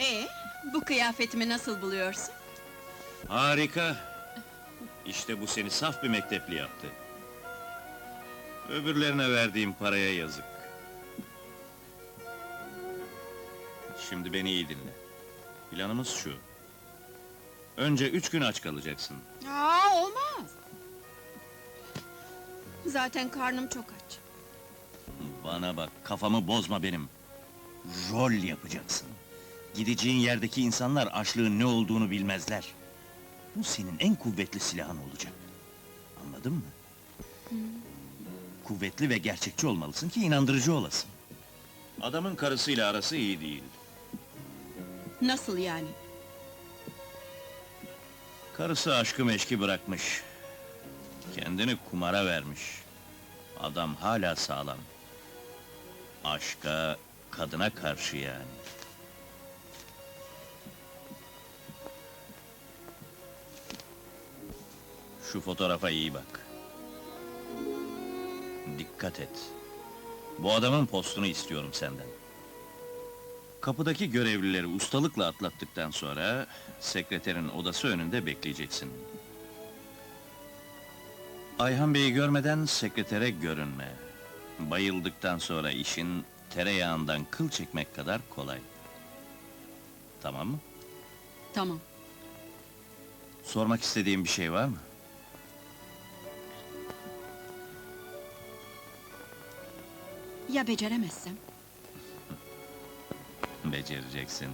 Ee, bu kıyafetimi nasıl buluyorsun? Harika. İşte bu seni saf bir mektepli yaptı. Öbürlerine verdiğim paraya yazık. Şimdi beni iyi dinle. Planımız şu. Önce üç gün aç kalacaksın. Aa, olmaz! Zaten karnım çok aç. Bana bak, kafamı bozma benim. Rol yapacaksın. Gideceğin yerdeki insanlar açlığın ne olduğunu bilmezler. Bu senin en kuvvetli silahın olacak. Anladın mı? Kuvvetli ve gerçekçi olmalısın ki inandırıcı olasın. Adamın karısıyla arası iyi değil. Nasıl yani? Karısı aşkı meşki bırakmış. Kendini kumara vermiş. Adam hala sağlam. Aşka, kadına karşı yani. Şu fotoğrafa iyi bak. Dikkat et. Bu adamın postunu istiyorum senden. Kapıdaki görevlileri ustalıkla atlattıktan sonra... ...sekreterin odası önünde bekleyeceksin. Ayhan Bey'i görmeden sekretere görünme. Bayıldıktan sonra işin tereyağından kıl çekmek kadar kolay. Tamam mı? Tamam. Sormak istediğin bir şey var mı? Ya beceremezsem? Becereceksin.